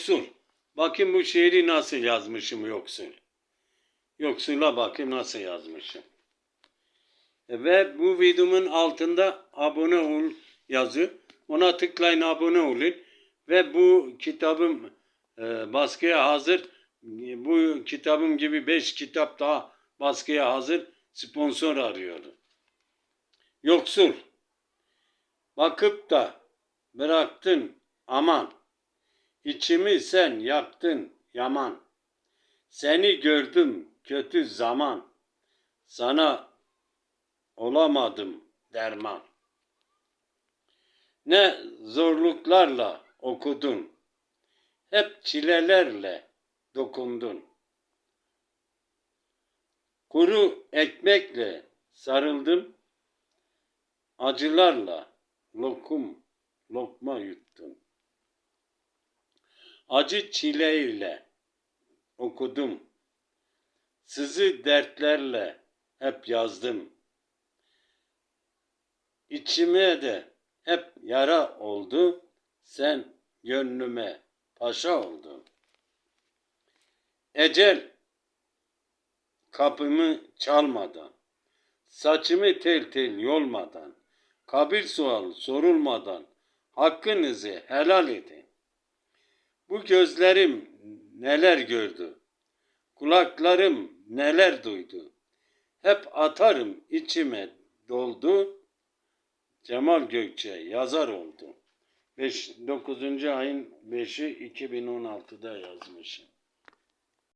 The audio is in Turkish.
Yoksul. Bakın bu şiiri nasıl yazmışım yoksul. Yoksula bakayım nasıl yazmışım. Ve bu videomun altında abone ol yazı. Ona tıklayın abone olun. Ve bu kitabım e, baskıya hazır. Bu kitabım gibi 5 kitap daha baskıya hazır. Sponsor arıyorum. Yoksul. Bakıp da bıraktın aman. İçimi sen yaktın yaman. Seni gördüm kötü zaman. Sana olamadım derman. Ne zorluklarla okudun. Hep çilelerle dokundun. Kuru ekmekle sarıldım. Acılarla lokum, lokma yuttun. Acı çileyle okudum. Sızı dertlerle hep yazdım. İçime de hep yara oldu. Sen gönlüme paşa oldun. Ecel kapımı çalmadan, saçımı tel tel yolmadan, kabir sual sorulmadan hakkınızı helal edin. Bu gözlerim neler gördü, kulaklarım neler duydu. Hep atarım içime doldu. Cemal Gökçe yazar oldu. 5, 9. ayın 5'i 2016'da yazmışım.